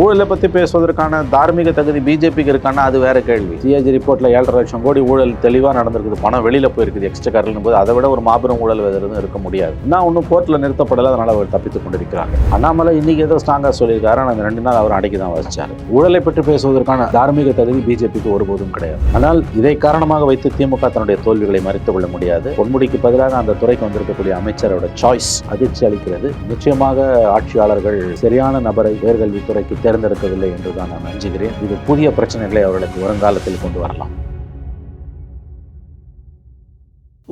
ஊழலை பற்றி பேசுவதற்கான தார்மீக தகுதி பிஜேபிக்கு இருக்கானா அது வேற கேள்வி. சிஏஜி ரிப்போர்ட்டில் ஏழரை லட்சம் கோடி ஊழல் தெளிவாக நடந்திருக்குது. பணம் வெளியில் போயிருக்குது. எக்ஸ்ட்ரா கரல்னு போது அதை விட ஒரு மாபெரும் ஊழல் வேறு எதுவும் இருக்க முடியாது. நான் ஒன்றும் கோர்ட்டில் நிறுத்தப்படலை. அதனால் அவர் தப்பித்துக் கொண்டிருக்கிறாங்க. அண்ணாமலை இன்னைக்கு ஏதோ ஸ்ட்ராங்காக சொல்லியிருக்காரு. ஆனால் அந்த ரெண்டு நாள் அவர் அடைக்கி தான் வச்சார். ஊழலை பற்றி பேசுவதற்கான தார்மீக தகுதி பிஜேபிக்கு ஒருபோதும் கிடையாது. ஆனால் இதை காரணமாக வைத்து திமுக தன்னுடைய தோல்விகளை மறைத்துக் கொள்ள முடியாது. பொன்முடிக்கு பதிலாக அந்த துறைக்கு வந்திருக்கக்கூடிய அமைச்சரோட சாய்ஸ் அதிர்ச்சி அளிக்கிறது. நிச்சயமாக ஆட்சியாளர்கள் சரியான நபரை உயர்கல்வித்துறைக்கு தேர்ந்தெடுக்கவில்லை என்று தான் நான் அஞ்சுகிறேன் இது புதிய பிரச்சனைகளை அவர்களுக்கு வருங்காலத்தில் கொண்டு வரலாம்.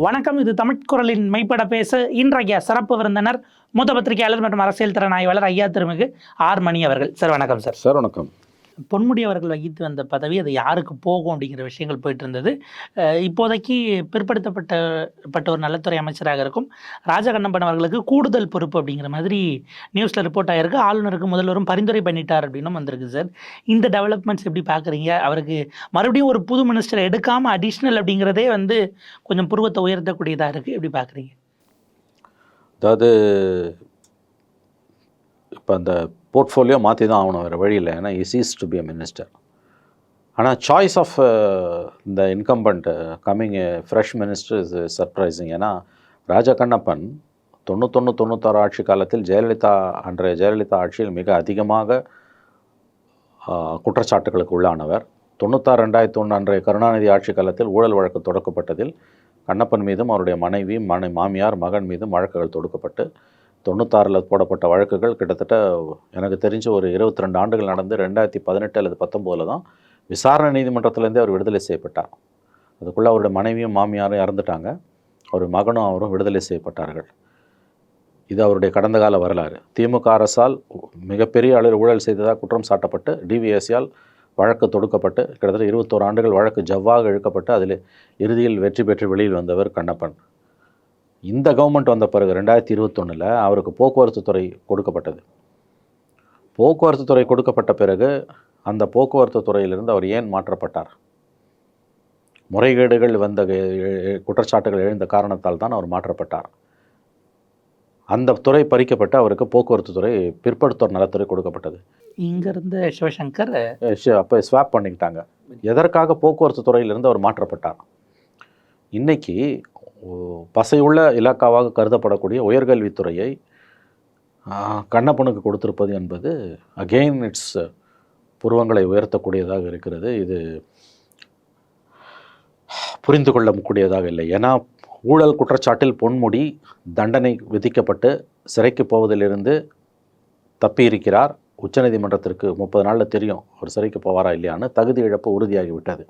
வணக்கம். இது தமிழ் குரலின் மெய்ப்பட பேச. இன்றைய சிறப்பு விருந்தினர் மூத்த பத்திரிகையாளர் மற்றும் அரசியல் திறன் ஆய்வாளர் ஐயா திருமிகு ஆர் மணி அவர்கள். சார் வணக்கம் சார். சார் வணக்கம். பொன்முடி அவர்கள் வகித்து வந்த பதவி அது யாருக்கு போகும் அப்படிங்கிற விஷயங்கள் போயிட்டு இருந்தது இப்போதைக்கு பிற்படுத்தப்பட்ட பட்ட ஒரு நலத்துறை அமைச்சராக இருக்கும் ராஜகண்ணப்பன் அவர்களுக்கு கூடுதல் பொறுப்பு அப்படிங்கிற மாதிரி நியூஸில் ரிப்போர்ட் ஆகிருக்கு ஆளுநருக்கு முதல்வரும் பரிந்துரை பண்ணிட்டார் அப்படின்னும் வந்திருக்கு சார். இந்த டெவலப்மெண்ட்ஸ் எப்படி பார்க்குறீங்க? அவருக்கு மறுபடியும் ஒரு புது மினிஸ்டர் எடுக்காமல் அடிஷ்னல் அப்படிங்கிறதே வந்து கொஞ்சம் புருவத்தை உயர்த்தக்கூடியதாக இருக்குது எப்படி பார்க்குறீங்க? அதாவது இப்போ அந்த போர்ட்ஃபோலியோ மாற்றி தான் ஆகணும் வேறு வழி இல்லை ஏன்னா is is to be a minister ஆனால் சாய்ஸ் ஆஃப் இந்த incumbent coming fresh minister is surprising ஏன்னா ராஜா கண்ணப்பன் தொண்ணூத்தொன்று தொண்ணூத்தாறு ஆட்சி காலத்தில் ஜெயலலிதா அன்றைய ஜெயலலிதா ஆட்சியில் மிக அதிகமாக குற்றச்சாட்டுகளுக்கு உள்ளானவர். தொண்ணூத்தாறு ரெண்டாயிரத்தி ஒன்று அன்றைய கருணாநிதி ஆட்சி காலத்தில் ஊழல் வழக்கு தொடக்கப்பட்டதில் கண்ணப்பன் மீதும் அவருடைய மனைவி மனை மாமியார் மகன் மீதும் வழக்குகள் தொடுக்கப்பட்டு தொண்ணூத்தாறில் போடப்பட்ட வழக்குகள் கிட்டத்தட்ட எனக்கு தெரிஞ்ச ஒரு இருபத்தி ரெண்டு ஆண்டுகள் நடந்து ரெண்டாயிரத்தி பதினெட்டு அல்லது பத்தொம்போதில் தான் விசாரணை நீதிமன்றத்திலேருந்தே அவர் விடுதலை செய்யப்பட்டார். அதுக்குள்ளே அவருடைய மனைவியும் மாமியாரும் இறந்துட்டாங்க. அவர் மகனும் அவரும் விடுதலை செய்யப்பட்டார்கள். இது அவருடைய கடந்த கால வரலாறு. திமுக அரசால் மிகப்பெரிய அளவில் ஊழல் செய்ததாக குற்றம் சாட்டப்பட்டு டிவிஎஸ்சியால் வழக்கு தொடுக்கப்பட்டு கிட்டத்தட்ட இருபத்தோரு ஆண்டுகள் வழக்கு ஜவ்வாக இழுக்கப்பட்டு அதில் இறுதியில் வெற்றி பெற்று வெளியில் வந்தவர் கண்ணப்பன். இந்த கவர்மெண்ட் வந்த பிறகு ரெண்டாயிரத்தி இருபத்தொன்னில் அவருக்கு போக்குவரத்து துறை கொடுக்கப்பட்டது. போக்குவரத்து துறை கொடுக்கப்பட்ட பிறகு அந்த போக்குவரத்து துறையிலிருந்து அவர் ஏன் மாற்றப்பட்டார்? முறைகேடுகள் வந்த குற்றச்சாட்டுகள் எழுந்த காரணத்தால் தான் அவர் மாற்றப்பட்டார். அந்த துறை பறிக்கப்பட்டு அவருக்கு போக்குவரத்து துறை பிற்படுத்தோர் நலத்துறை கொடுக்கப்பட்டது. இங்க இருந்த சிவசங்கர் அப்போ ஸ்வாப் பண்ணிக்கிட்டாங்க. எதற்காக போக்குவரத்து துறையிலிருந்து அவர் மாற்றப்பட்டார்? இன்னைக்கு ஓ, பசையுள்ள இலாக்காவாக கருதப்படக்கூடிய உயர்கல்வித்துறையை கண்ணப்பனுக்கு கொடுத்திருப்பது என்பது அகெயின் இட்ஸ் புருவங்களை உயர்த்தக்கூடியதாக இருக்கிறது. இது புரிந்து கொள்ளக்கூடியதாக இல்லை. ஏன்னா ஊழல் குற்றச்சாட்டில் பொன்முடி தண்டனை விதிக்கப்பட்டு சிறைக்கு போவதிலிருந்து தப்பியிருக்கிறார். உச்சநீதிமன்றத்திற்கு முப்பது நாளில் தெரியும் அவர் சிறைக்கு போவாரா இல்லையான்னு தகுதி இழப்பு உறுதியாகிவிட்டது.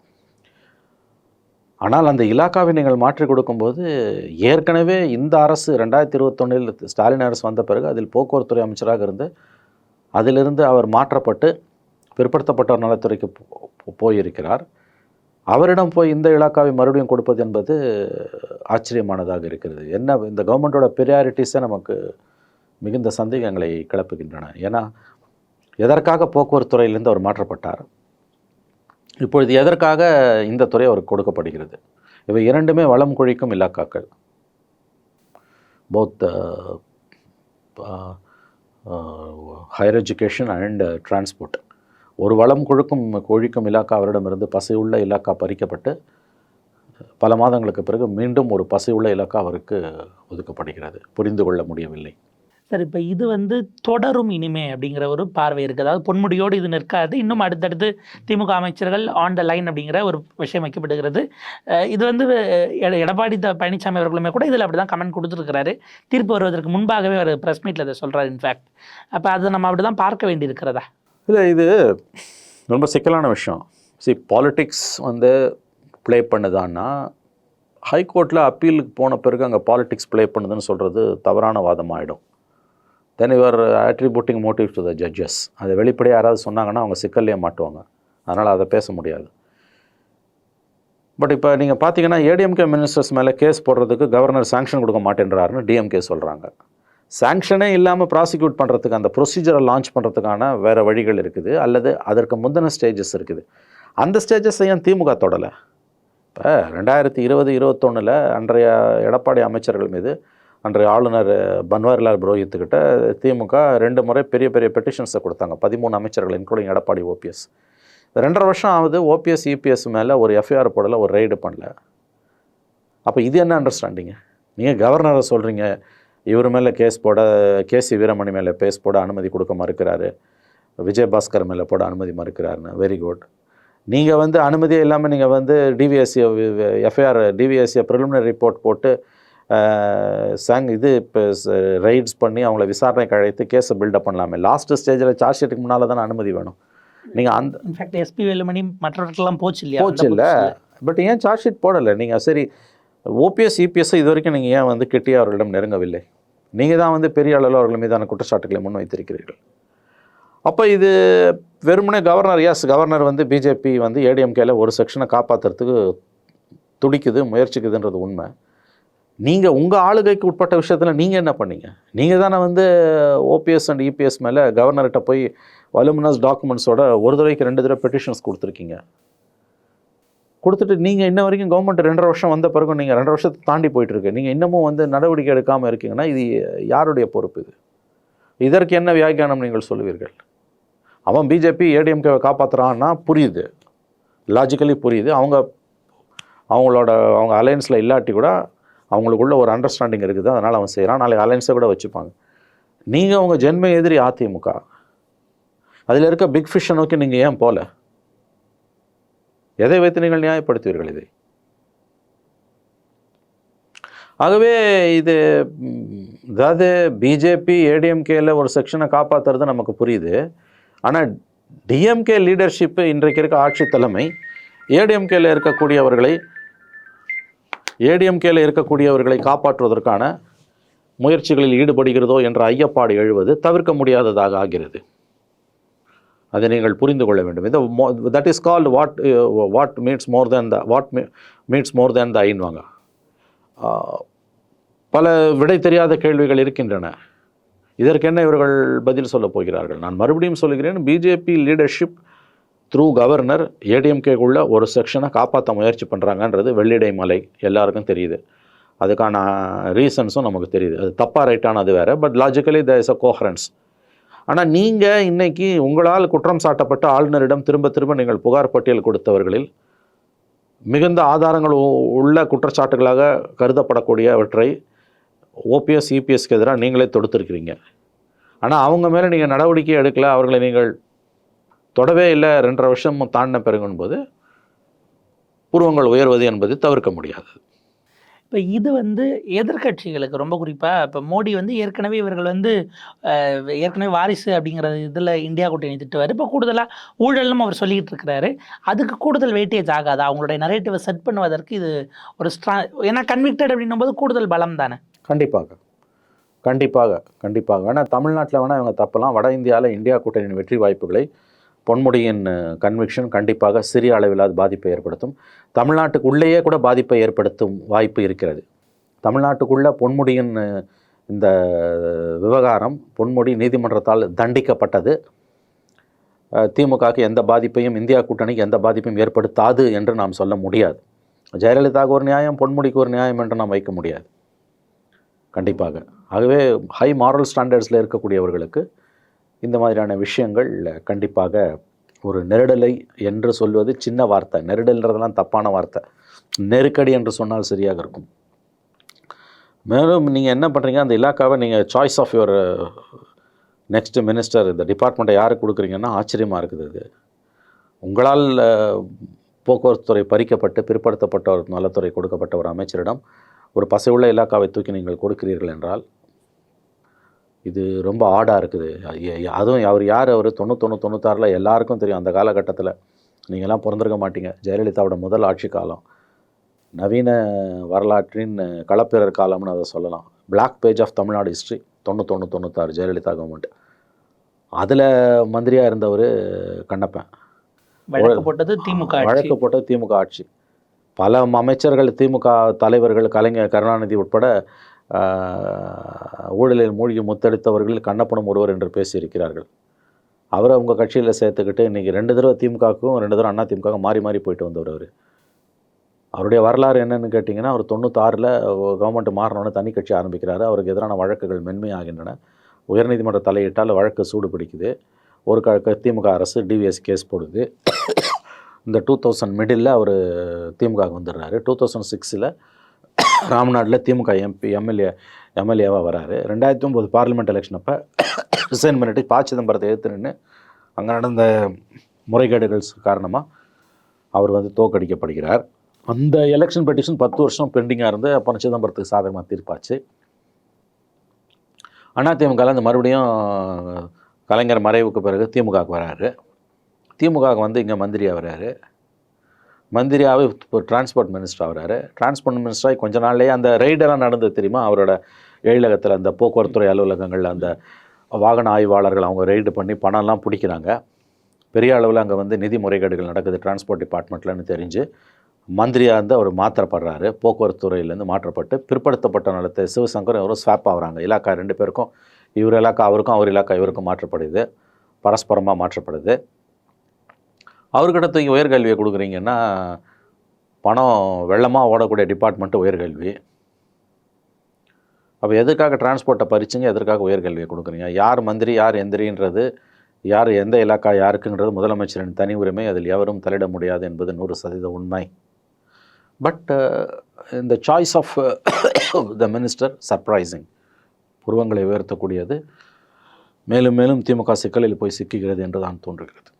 ஆனால் அந்த இலாக்காவை நீங்கள் மாற்றி கொடுக்கும்போது ஏற்கனவே இந்த அரசு ரெண்டாயிரத்தி இருபத்தொன்னில் ஸ்டாலின் அரசு வந்த பிறகு அதில் போக்குவரத்துறை அமைச்சராக இருந்து அதிலிருந்து அவர் மாற்றப்பட்டு பிற்படுத்தப்பட்டவர் நலத்துறைக்கு போ- போயிருக்கிறார். அவரிடம் போய் இந்த இலாக்காவை மறுபடியும் கொடுப்பது என்பது ஆச்சரியமானதாக இருக்கிறது. என்ன இந்த கவர்மெண்ட்டோட ப்ரியாரிட்டிஸை நமக்கு மிகுந்த சந்தேகங்களை கிளப்புகின்றன. ஏன்னா எதற்காக போக்குவரத்து துறையிலிருந்து அவர் மாற்றப்பட்டார்? இப்பொழுது எதற்காக இந்த துறை அவருக்கு கொடுக்கப்படுகிறது? இவை இரண்டுமே வளம் கொழிக்கும் இலாக்காக்கள். Both higher education and transport ஒரு வளம் கொழுக்கும் கொழிக்கும் இலாக்கா அவரிடமிருந்து பசையுள்ள இலாக்கா பறிக்கப்பட்டு பல மாதங்களுக்கு பிறகு மீண்டும் ஒரு பசையுள்ள இலாக்கா அவருக்கு ஒதுக்கப்படுகிறது. புரிந்து கொள்ள முடியவில்லை. சார் இப்போ இது வந்து தொடரும் இனிமே அப்படிங்கிற ஒரு பார்வை இருக்குது அதாவது பொன்முடியோடு இது நிற்காது. இன்னும் அடுத்தடுத்து திமுக அமைச்சர்கள் ஆன் த லைன் அப்படிங்கிற ஒரு விஷயம் வைக்கப்படுகிறது. இது வந்து எட- எடப்பாடி த பழனிசாமி அவர்களுமே கூட இதில் அப்படி தான் கமெண்ட் கொடுத்துருக்கிறாரு. தீர்ப்பு வருவதற்கு முன்பாகவே ஒரு ப்ரெஸ் மீட்டில் அதை சொல்கிறார் இன்ஃபேக்ட் அப்போ அதை நம்ம அப்படி தான் பார்க்க வேண்டியிருக்கிறதா? இல்லை இது ரொம்ப சிக்கலான விஷயம். சி பாலிட்டிக்ஸ் வந்து ப்ளே பண்ணுதான்னா ஹைகோர்ட்டில் அப்பீலுக்கு போன பிறகு அங்கே பாலிட்டிக்ஸ் ப்ளே பண்ணுதுன்னு சொல்கிறது தவறான வாதமாகிடும் தென் இவர் attributing motive to the judges அதை வெளிப்படையாக யாராவது சொன்னாங்கன்னா அவங்க சிக்கல்லையே மாட்டுவாங்க. அதனால் அதை பேச முடியாது. பட் இப்போ நீங்கள் பார்த்தீங்கன்னா ஏடிஎம்கே மினிஸ்டர்ஸ் மேலே கேஸ் போடுறதுக்கு கவர்னர் சாங்ஷன் கொடுக்க மாட்டேன்றாருன்னு டிஎம்கே சொல்கிறாங்க சாங்ஷனே இல்லாமல் ப்ராசிக்யூட் பண்ணுறதுக்கு அந்த ப்ரொசீஜரை லான்ச் பண்ணுறதுக்கான வேறு வழிகள் இருக்குது அல்லது அதற்கு முந்தின ஸ்டேஜஸ் இருக்குது. அந்த ஸ்டேஜஸை ஏன் திமுக தொடலை. இப்போ ரெண்டாயிரத்தி இருபது இருபத்தொன்னில் அன்றைய எடப்பாடி அமைச்சர்கள் மீது அன்றைய ஆளுநர் பன்வாரிலால் புரோஹித்துக்கிட்ட திமுக ரெண்டு முறை பெரிய பெரிய பெட்டிஷன்ஸை கொடுத்தாங்க. பதிமூணு அமைச்சர்கள் இன்க்ளூடிங் எடப்பாடி ஓபிஎஸ் ரெண்டரை வருஷம் ஆகுது ஓபிஎஸ் இபிஎஸ் மேலே ஒரு எஃப்ஐஆர் போடல ஒரு ரைடு பண்ணல. அப்போ இது என்ன அண்டர்ஸ்டாண்டிங்க நீங்கள் கவர்னரை சொல்கிறீங்க இவர் மேலே கேஸ் போட கேசி வீரமணி மேலே கேஸ் போட அனுமதி கொடுக்க மறுக்கிறாரு. விஜயபாஸ்கர் மேலே போட அனுமதி மறுக்கிறாருன்னு வெரி குட் நீங்கள் வந்து அனுமதியே இல்லாமல் நீங்கள் வந்து டிவிஎஸ்சி எஃப்ஐஆர் டிவிஎஸ்சியை ப்ரிலிமினரி ரிப்போர்ட் போட்டு சங் இது இப்போ ரைட்ஸ் பண்ணி அவங்கள விசாரணைக்கு அழைத்து கேஸை பில்டப் பண்ணலாமே. லாஸ்ட் ஸ்டேஜில் சார்ஜ் ஷீட்டுக்கு முன்னால் தானே அனுமதி வேணும். நீங்கள் அந்த இன்ஃபேக்ட் எஸ்பி வேலுமணி மற்றவர்களுக்கெல்லாம் போச்சு இல்லையா? போச்சு இல்லை. பட் ஏன் சார்ஜ் ஷீட் போடலை? நீங்கள் சரி ஓபிஎஸ் இபிஎஸ் இது வரைக்கும் நீங்கள் ஏன் வந்து கெட்டி அவர்களிடம் நெருங்கவில்லை? நீங்கள் தான் வந்து பெரிய அளவில் அவர்கள் மீதான குற்றச்சாட்டுகளை முன்வைத்திருக்கிறீர்கள் அப்போ இது வெறுமனே கவர்னர் எஸ் கவர்னர் வந்து பிஜேபி வந்து ஏடிஎம்கேல ஒரு செக்ஷனை காப்பாற்றுறதுக்கு துடிக்குது முயற்சிக்குதுன்றது உண்மை. நீங்கள் உங்கள் ஆளுகைக்கு உட்பட்ட விஷயத்தில் நீங்கள் என்ன பண்ணீங்க? நீங்கள் தானே வந்து ஓபிஎஸ் அண்ட் இபிஎஸ் மேலே கவர்னர்கிட்ட போய் வலுமினஸ் டாக்குமெண்ட்ஸோட ஒரு தடவைக்கு ரெண்டு தடவை பெட்டிஷன்ஸ் கொடுத்துருக்கீங்க. கொடுத்துட்டு நீங்கள் இன்ன வரைக்கும் கவர்மெண்ட் ரெண்டரை வருஷம் வந்த பிறகு நீங்கள் ரெண்டரை வருஷத்தை தாண்டி போயிட்டுருக்கு நீங்கள் இன்னமும் வந்து நடவடிக்கை எடுக்காமல் இருக்கீங்கன்னா இது யாருடைய பொறுப்பு இது? இதற்கு என்ன வியாக்கியானம் நீங்கள் சொல்லுவீர்கள்? அவன் பிஜேபி ஏடிஎம்கேவை காப்பாற்றுறான்னா புரியுது. லாஜிக்கலி புரியுது. அவங்க அவங்களோட அவங்க அலையன்ஸில் இல்லாட்டி கூட அவங்களுக்குள்ள ஒரு அண்டர்ஸ்டாண்டிங் இருக்குது அதனால் அவன் செய்கிறான் நாளைக்கு அலையன்ஸை கூட வச்சுப்பாங்க. நீங்கள் உங்கள் ஜென்ம எதிரி அதிமுக. அதில் இருக்க பிக் ஃபிஷ்ஷை நோக்கி நீங்கள் ஏன் போகல எதை வைத்து நீங்கள் நியாயப்படுத்துவீர்கள் இதை? ஆகவே இது அதாவது பிஜேபி ஏடிஎம்கேயில் ஒரு செக்ஷனை காப்பாற்றுறது நமக்கு புரியுது. ஆனால் டிஎம்கே லீடர்ஷிப்பு இன்றைக்கு இருக்க ஆட்சி தலைமை ஏடிஎம்கேல இருக்கக்கூடியவர்களை ஏடிஎம்கேல இருக்கக்கூடியவர்களை காப்பாற்றுவதற்கான முயற்சிகளில் ஈடுபடுகிறதோ என்ற ஐயப்பாடு எழுவது தவிர்க்க முடியாததாக ஆகிறது. அதை நீங்கள் புரிந்து கொள்ள வேண்டும். இந்த that is called what what meets more than the what meets more than the ஐன்வாங்க பல விடை தெரியாத கேள்விகள் இருக்கின்றன. இதற்கென்ன இவர்கள் பதில் சொல்லப் போகிறார்கள்? நான் மறுபடியும் சொல்கிறேன் பிஜேபி லீடர்ஷிப் த்ரூ கவர்னர் ஏடிஎம்கேக்குள்ள ஒரு செக்ஷனை காப்பாற்ற முயற்சி பண்ணுறாங்கன்றது வெள்ளிடை மலை. எல்லாருக்கும் தெரியுது. அதுக்கான ரீசன்ஸும் நமக்கு தெரியுது. அது தப்பாக ரைட்டானது வேறு. But logically the is a coherence ஆனால் நீங்கள் இன்றைக்கி உங்களால் குற்றம் சாட்டப்பட்ட ஆளுநரிடம் திரும்ப திரும்ப நீங்கள் புகார் பட்டியல் கொடுத்தவர்களில் மிகுந்த ஆதாரங்கள் உ- உள்ள குற்றச்சாட்டுகளாக கருதப்படக்கூடியவற்றை ஓபிஎஸ் இபிஎஸ்க்கு எதிராக நீங்களே தொடுத்திருக்கிறீங்க. ஆனால் அவங்க மேலே நீங்கள் நடவடிக்கை எடுக்கலை அவர்களை நீங்கள் தொடவே இல்லை ரெண்டரை வருஷம் தாண்டின பிறகுன்போது பூர்வங்கள் உயர்வது என்பது தவிர்க்க முடியாது. இப்போ இது வந்து எதிர்க்கட்சிகளுக்கு ரொம்ப குறிப்பாக இப்போ மோடி வந்து ஏற்கனவே இவர்கள் வந்து ஏற்கனவே வாரிசு அப்படிங்கிற இதில் இந்தியா கூட்டணி திட்டுவார். இப்போ கூடுதலாக ஊழல்னு அவர் சொல்லிட்டு இருக்கிறாரு. அதுக்கு கூடுதல் வெயிட்டேஜ் ஆகாது? அவங்களுடைய நரேட்டிவை செட் பண்ணுவதற்கு இது ஒரு ஸ்ட்ரா ஏன்னா கன்விக்டட் அப்படின்னும் போது கூடுதல் பலம் தானே கண்டிப்பாக. கண்டிப்பாக கண்டிப்பாக. வேணால் தமிழ்நாட்டில் வேணால் இவங்க தப்பலாம் வட இந்தியாவில் இந்தியா கூட்டணியின் வெற்றி வாய்ப்புகளை பொன்முடியின் கன்விக்ஷன் கண்டிப்பாக சிறிய அளவிலாவது பாதிப்பை ஏற்படுத்தும். தமிழ்நாட்டுக்கு உள்ளேயே கூட பாதிப்பை ஏற்படுத்தும் வாய்ப்பு இருக்கிறது. தமிழ்நாட்டுக்குள்ளே பொன்முடியின் இந்த விவகாரம் பொன்முடி நீதிமன்றத்தால் தண்டிக்கப்பட்டது. திமுகவுக்கு எந்த பாதிப்பையும் இந்தியா கூட்டணிக்கு எந்த பாதிப்பையும் ஏற்படுத்தாது என்று நாம் சொல்ல முடியாது. ஜெயலலிதாவுக்கு ஒரு நியாயம் பொன்முடிக்கு ஒரு நியாயம் என்று நாம் வைக்க முடியாது. கண்டிப்பாக. ஆகவே ஹை மாரல் ஸ்டாண்டர்ட்ஸில் இருக்கக்கூடியவர்களுக்கு இந்த மாதிரியான விஷயங்கள் கண்டிப்பாக ஒரு நெருடலை என்று சொல்வது சின்ன வார்த்தை. நெருடல்ன்றதெல்லாம் தப்பான வார்த்தை. நெருக்கடி என்று சொன்னால் சரியாக இருக்கும். மேலும் நீங்கள் என்ன பண்ணுறீங்க அந்த இலாக்காவை நீங்கள் choice of your next minister இந்த டிபார்ட்மெண்ட்டை யாருக்கு கொடுக்குறீங்கன்னா ஆச்சரியமாக இருக்குது இது உங்களால் போக்குவரத்து துறை பறிக்கப்பட்டு பிற்படுத்தப்பட்ட ஒரு நலத்துறை கொடுக்கப்பட்ட ஒரு அமைச்சரிடம் ஒரு பசையுள்ள இலாக்காவை தூக்கி நீங்கள் கொடுக்கிறீர்கள் என்றால் இது ரொம்ப ஆடாக இருக்குது. அதுவும் அவர் யார்? அவர் தொண்ணூத்தொன்று தொண்ணூத்தாறில் எல்லாருக்கும் தெரியும் அந்த காலகட்டத்தில். நீங்கள்லாம் பிறந்திருக்க மாட்டீங்க. ஜெயலலிதாவோட முதல் ஆட்சி காலம். நவீன வரலாற்றின் களப்பிரர் காலம்னு அதை சொல்லலாம். Black page of Tamil Nadu history தொண்ணூத்தொன்று தொண்ணூத்தாறு ஜெயலலிதா கவர்மெண்ட் அதில் மந்திரியாக இருந்தவர் கண்ணப்பன். வழக்கு போட்டது திமுக. வழக்கு போட்டது திமுக ஆட்சி. பல அமைச்சர்கள் திமுக தலைவர்கள் கலைஞர் கருணாநிதி உட்பட ஊழலில் மூழ்கி முத்தெடுத்தவர்கள் கண்ணப்பணம் ஒருவர் என்று பேசியிருக்கிறார்கள். அவரை உங்கள் கட்சியில் சேர்த்துக்கிட்டு இன்றைக்கி ரெண்டு தடவை திமுகவுக்கும் ரெண்டு தடவை அண்ணா திமுகவுக்கும் மாறி மாறி போயிட்டு வந்தவர் அவர். அவருடைய வரலாறு என்னென்னு கேட்டிங்கன்னா அவர் தொண்ணூத்தாறில் கவர்மெண்ட் மாறணும்னு தனி கட்சி ஆரம்பிக்கிறாரு. அவருக்கு எதிரான வழக்குகள் மென்மையாகின்றன. உயர்நீதிமன்ற தலையிட்டால் வழக்கு சூடு பிடிக்குது. ஒரு க திமுக அரசு டிவிஎஸ் கேஸ் போடுது. இந்த டூ தௌசண்ட் மிடில் அவர் திமுக வந்துடுறாரு. டூ தௌசண்ட் சிக்ஸில் ராம்நாட்டில் திமுக எம்பி எம்எல்ஏ எம்எல்ஏவாக வராரு. ரெண்டாயிரத்தி ஒம்பது பார்லிமெண்ட் எலெக்ஷன் அப்போ ரிசைன் பண்ணிட்டு ப சிதம்பரத்தை எதிர்த்து நின்று அங்கே நடந்த முறைகேடுகள் காரணமாக அவர் வந்து தோக்கடிக்கப்படுகிறார் அந்த எலெக்ஷன் பெட்டிஷன் பத்து வருஷம் பெண்டிங்காக இருந்து அப்புறம் சிதம்பரத்துக்கு சாதகமாக தீர்ப்பாச்சு. அதிமுகவில் அந்த மறுபடியும் கலைஞர் மறைவுக்கு பிறகு திமுகவுக்கு வராரு. திமுகவுக்கு வந்து இங்கே மந்திரியாக வராரு. மந்திரியாகவே இப்போ டிரான்ஸ்போர்ட் மினிஸ்டர் ஆகிறாரு. டிரான்ஸ்போர்ட் மினிஸ்டராக கொஞ்ச நாள்லேயே அந்த ரெய்டெல்லாம் நடந்தது தெரியுமா? அவரோட எழிலகத்தில் அந்த போக்குவரத்துறை அலுவலகங்களில் அந்த வாகன ஆய்வாளர்கள் அவங்க ரெய்டு பண்ணி பணம்லாம் பிடிக்கிறாங்க. பெரிய அளவில் அங்கே வந்து நிதி முறைகேடுகள் நடக்குது டிரான்ஸ்போர்ட் டிபார்ட்மெண்ட்லன்னு தெரிஞ்சு. மந்திரியாக இருந்து அவர் மாற்றப்படுறாரு போக்குவரத்து துறையிலேருந்து மாற்றப்பட்டு பிற்படுத்தப்பட்ட நிலத்தை சிவசங்கர் அவரும் ஸ்வாப் ஆகிறாங்க. இலாக்கா ரெண்டு பேருக்கும் இவர் இலாக்கா அவருக்கும் அவர் இலாக்கா இவருக்கும் மாற்றப்படுது. பரஸ்பரமாக மாற்றப்படுது. அவர்கிட்ட தூக்கி உயர்கல்வியை கொடுக்குறீங்கன்னா பணம் வெள்ளமாக ஓடக்கூடிய டிபார்ட்மெண்ட்டு உயர்கல்வி. அப்போ எதுக்காக டிரான்ஸ்போர்ட்டை பறிச்சுங்க எதற்காக உயர்கல்வியை கொடுக்குறீங்க? யார் மந்திரி யார் எந்திரின்றது யார் எந்த இலாக்கா யாருக்குங்கிறது முதலமைச்சரின் தனி உரிமை அதில் எவரும் தலையிட முடியாது என்பது நூறு சதவீத உண்மை. பட் uh, இந்த choice of the minister surprising புருவங்களை உயர்த்தக்கூடியது. மேலும் மேலும் திமுக சிக்கலில் போய் சிக்குகிறது என்று தான் தோன்றுகிறது.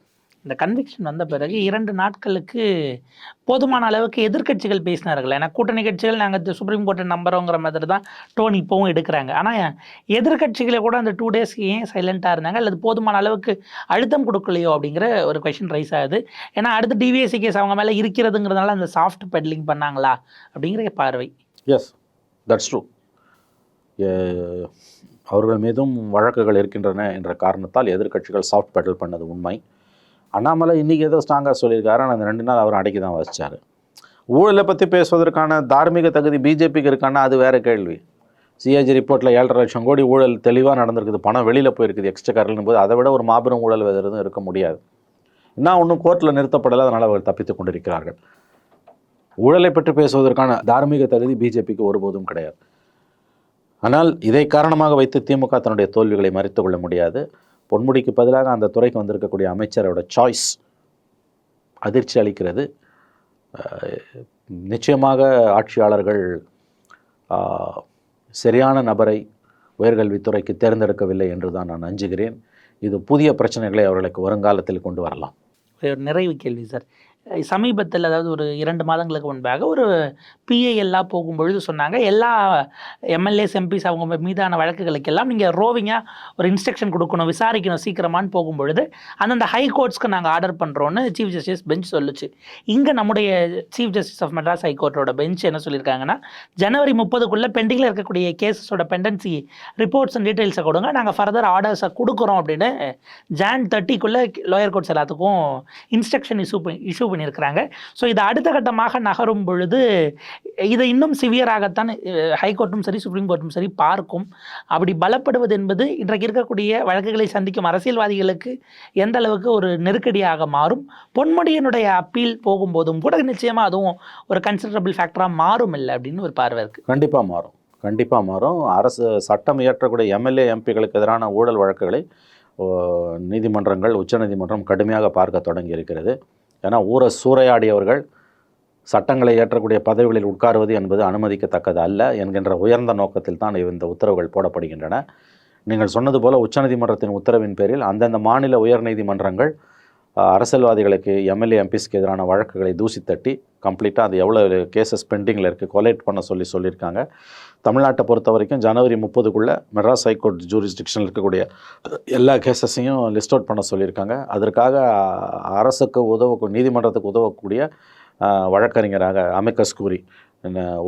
இந்த கன்விக்ஷன் வந்த பிறகு இரண்டு நாட்களுக்கு போதுமான அளவுக்கு எதிர்க்கட்சிகள் பேசினார்கள். ஏன்னா கூட்டணி கட்சிகள் நாங்கள் சுப்ரீம் கோர்ட்டை நம்புறோங்கிற மாதிரி தான் டோன் இப்போவும் எடுக்கிறாங்க. ஆனால் எதிர்க்கட்சிகளை கூட அந்த டூ டேஸ்க்கு ஏன் சைலண்ட்டாக இருந்தாங்க? அல்லது போதுமான அளவுக்கு அழுத்தம் கொடுக்கலையோ அப்படிங்கிற ஒரு கொஷின் ரைஸ் ஆகுது. ஏன்னா அடுத்து டிவிஎஸ்சி கேஸ் அவங்க மேலே இருக்கிறதுங்கிறதுனால அந்த சாஃப்ட் பெட்லிங் பண்ணாங்களா? அப்படிங்கிற பார்வை. எஸ் தட்ஸ் ட்ரூ அவர்கள் மீதும் வழக்குகள் இருக்கின்றன என்ற காரணத்தால் எதிர்க்கட்சிகள் சாஃப்ட் பெடல் பண்ணது உண்மை. அண்ணாமலை இன்றைக்கி ஏதோ ஸ்ட்ராங்காக சொல்லியிருக்காரு ஆனால் அந்த ரெண்டு நாள் அவர் அடைக்கி தான் வச்சார் ஊழலை பற்றி பேசுவதற்கான தார்மீக தகுதி பிஜேபிக்கு இருக்கான்னா அது வேறு கேள்வி. சிஏஜி ரிப்போர்ட்டில் ஏழரை லட்சம் கோடி ஊழல் தெளிவாக நடந்திருக்குது பணம் வெளியில் போயிருக்குது எக்ஸ்ட்ரா கரல்னும் போது அதை விட ஒரு மாபெரும் ஊழல் வேறு எதுவும் இருக்க முடியாது. என்ன ஒன்றும் கோர்ட்டில் நிறுத்தப்படலை அதனால் அவர் தப்பித்துக் கொண்டிருக்கிறார்கள். ஊழலை பற்றி பேசுவதற்கான தார்மீக தகுதி பிஜேபிக்கு ஒருபோதும் கிடையாது. ஆனால் இதை காரணமாக வைத்து திமுக தன்னுடைய தோல்விகளை மறைத்து கொள்ள முடியாது. பொன்முடிக்கு பதிலாக அந்த துறைக்கு வந்திருக்கக்கூடிய அமைச்சரோட சாய்ஸ் அதிர்ச்சி அளிக்கிறது. நிச்சயமாக ஆட்சியாளர்கள் சரியான நபரை உயர்கல்வித்துறைக்கு தேர்ந்தெடுக்கவில்லை என்று தான் நான் அஞ்சுகிறேன் இது புதிய பிரச்சனைகளை அவர்களுக்கு வருங்காலத்தில் கொண்டு வரலாம். ஒரு நிறைவு கேள்வி சார். சமீபத்தில் அதாவது ஒரு இரண்டு மாதங்களுக்கு முன்பாக ஒரு பிஏ எல்லாம் போகும்பொழுது சொன்னாங்க எல்லா எம்எல்ஏஸ் எம்பிஸ் அவங்க மீதான வழக்குகளுக்கெல்லாம் நீங்கள் ரோவிங்காக ஒரு இன்ஸ்ட்ரக்ஷன் கொடுக்கணும் விசாரிக்கணும் சீக்கிரமான்னு போகும்பொழுது அந்தந்த ஹை கோர்ட்ஸ்க்கு நாங்கள் ஆர்டர் பண்ணுறோன்னு சீஃப் ஜஸ்டிஸ் பெஞ்ச் சொல்லுச்சு. இங்கே நம்முடைய சீஃப் ஜஸ்டிஸ் ஆஃப் மெட்ராஸ் ஹைகோர்ட்டோட பெஞ்ச் என்ன சொல்லியிருக்காங்கன்னா ஜனவரி முப்பதுக்குள்ளே பெண்டிங்கில் இருக்கக்கூடிய கேசஸோட பெண்டன்சி ரிப்போர்ட்ஸ் அண்ட் டீட்டெயில்ஸை கொடுங்க நாங்கள் ஃபர்தர் ஆர்டர்ஸை கொடுக்குறோம் அப்படின்னு ஜான் தேர்ட்டிக்குள்ளே லோயர் கோர்ட்ஸ் எல்லாத்துக்கும் இன்ஸ்ட்ரக்ஷன் இஷ்யூ இஷ்யூ பண்ணியிருக்கிறாங்க. ஸோ இது அடுத்த கட்டமாக நகரும் பொழுது இதை இன்னும் சிவியராகத்தான் ஹைகோர்ட்டும் சரி சுப்ரீம் கோர்ட்டும் சரி பார்க்கும். அப்படி பலப்படுவது என்பது இன்றைக்கு இருக்கக்கூடிய வழக்குகளை சந்திக்கும் அரசியல்வாதிகளுக்கு எந்த அளவுக்கு ஒரு நெருக்கடியாக மாறும். பொன்முடியினுடைய அப்பீல் போகும்போதும் கூட நிச்சயமாக அதுவும் ஒரு கன்சிடரபிள் ஃபேக்டராக மாறும் இல்லை அப்படின்னு ஒரு பார்வை இருக்குது கண்டிப்பாக மாறும். கண்டிப்பாக மாறும். அரசு சட்டம் இயற்றக்கூடிய எம்எல்ஏ எம்பிகளுக்கு எதிரான ஊழல் வழக்குகளை நீதிமன்றங்கள் உச்சநீதிமன்றம் கடுமையாக பார்க்க தொடங்கி இருக்கிறது. ஏன்னா ஊரை சூறையாடியவர்கள் சட்டங்களை ஏற்றக்கூடிய பதவிகளில் உட்காருவது என்பது அனுமதிக்கத்தக்கது அல்ல என்கின்ற உயர்ந்த நோக்கத்தில் தான் இந்த உத்தரவுகள் போடப்படுகின்றன. நீங்கள் சொன்னது போல் உச்சநீதிமன்றத்தின் உத்தரவின் பேரில் அந்தந்த மாநில உயர்நீதிமன்றங்கள் அரசியல்வாதிகளுக்கு எம்எல்ஏ எம்பிஸ்க்கு எதிரான வழக்குகளை தூசி தட்டி கம்ப்ளீட்டாக அது எவ்வளோ கேசஸ் பெண்டிங்கில் இருக்குது கொலேட் பண்ண சொல்லி சொல்லியிருக்காங்க. தமிழ்நாட்டை பொறுத்த வரைக்கும் ஜனவரி முப்பதுக்குள்ளே மெட்ராஸ் ஹைகோர்ட் ஜூரிஸ்டிக்ஷனில் இருக்கக்கூடிய எல்லா கேசஸையும் லிஸ்ட் அவுட் பண்ண சொல்லியிருக்காங்க. அதற்காக அரசுக்கு உதவ நீதிமன்றத்துக்கு உதவக்கூடிய வழக்கறிஞராக அமிகஸ் கூறி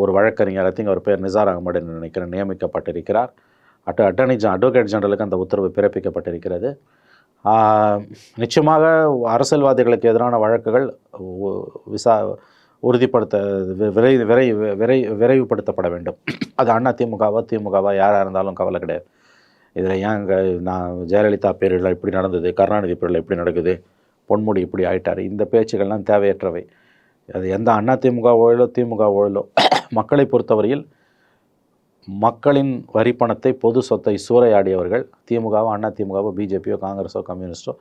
ஒரு வழக்கறிஞர் ஐ திங்க் அவர் பேர் நிசார் அகமது என்று நினைக்கிறேன் நியமிக்கப்பட்டிருக்கிறார். அட்ட அட்டர்னி அட்வொகேட் ஜெனரலுக்கு அந்த உத்தரவு பிறப்பிக்கப்பட்டிருக்கிறது. நிச்சயமாக அரசியல்வாதிகளுக்கு எதிரான வழக்குகள் விசா உறுதிப்படுத்த விரை விரை விரை விரைவுபடுத்தப்பட வேண்டும். அது அண்ணா திமுகவா திமுகவா யாராக இருந்தாலும் கவலை கிடையாது. இதில் ஏன் இங்க நான் ஜெயலலிதா பேரில் இப்படி நடந்தது கருணாநிதி பேரில் இப்படி நடக்குது பொன்முடி இப்படி ஆயிட்டார் இந்த பேச்சுகள்லாம் தேவையற்றவை. அது எந்த அண்ணா திமுக ஓழலோ திமுக ஓழலோ மக்களை பொறுத்தவரையில் மக்களின் வரி பணத்தை பொது சொத்தை சூறையாடியவர்கள் திமுகவோ அண்ணா திமுகவோ பிஜேபியோ காங்கிரஸோ கம்யூனிஸ்டோ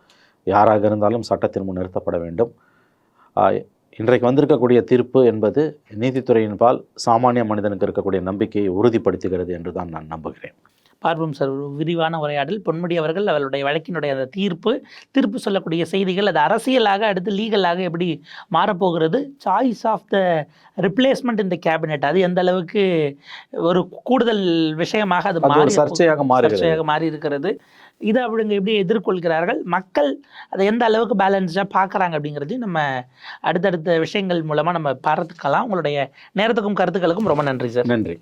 யாராக இருந்தாலும் சட்டத்தின் முன் நிறுத்தப்பட வேண்டும். இன்றைக்கு வந்திருக்கக்கூடிய தீர்ப்பு என்பது நீதித்துறையின் பால் சாமானிய மனிதனுக்கு இருக்கக்கூடிய நம்பிக்கையை உறுதிப்படுத்துகிறது என்று தான் நான் நம்புகிறேன். பார்ப்போம் சார். ஒரு விரிவான உரையாடல். பொன்முடி அவர்கள் அவருடைய வழக்கினுடைய அந்த தீர்ப்பு தீர்ப்பு சொல்லக்கூடிய செய்திகள் அது அரசியலாக அடுத்து லீகலாக எப்படி மாறப்போகிறது? சாய்ஸ் ஆஃப் த ரிப்ளேஸ்மெண்ட் இந்த கேபினெட் அது எந்த அளவுக்கு ஒரு கூடுதல் விஷயமாக அது மாறி சர்ச்சையாக மாறி இருக்கிறது இதை அவங்க எப்படி எதிர்கொள்கிறார்கள்? மக்கள் அதை எந்த அளவுக்கு பேலன்ஸ்டாக பார்க்குறாங்க அப்படிங்கிறதையும் நம்ம அடுத்தடுத்த விஷயங்கள் மூலமாக நம்ம பார்த்துக்கலாம். உங்களுடைய நேரத்துக்கும் கருத்துக்களுக்கும் ரொம்ப நன்றி சார். நன்றி.